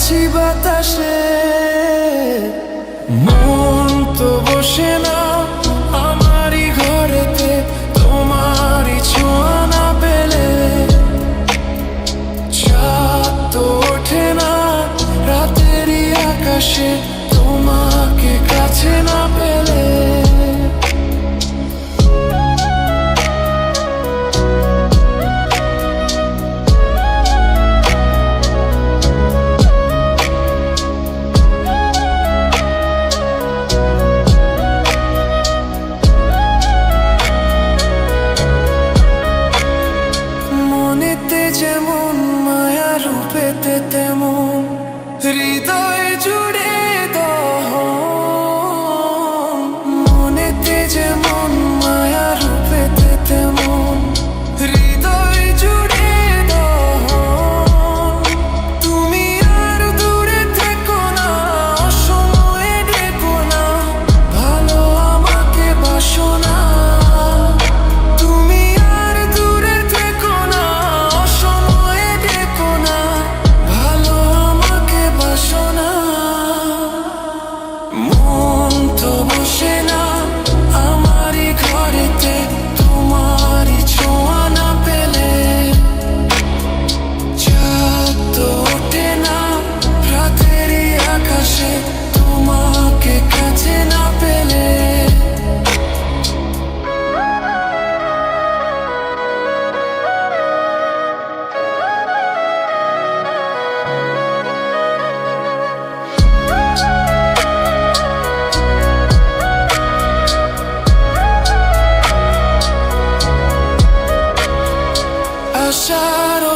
চলেছি বাতাসে। মন তো বসে না, আমারই ঘরেতে, তোমারই ছোঁয়া না পেলে। চাঁদ তো ওঠে না, রাতেরই আকাশে, তোমাকে কাছে না।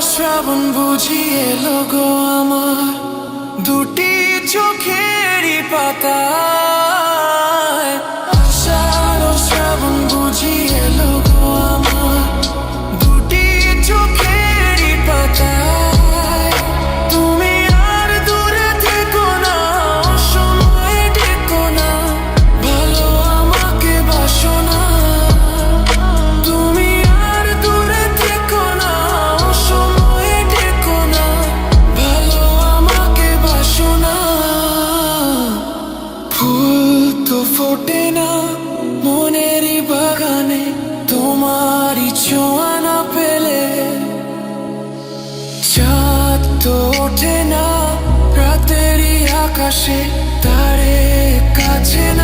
শ্রাবণ এলো গো আমার। দুটি চোখেরই পাতা তোমারই ওঠে না রাতেরই আকাশে তারে কাছে না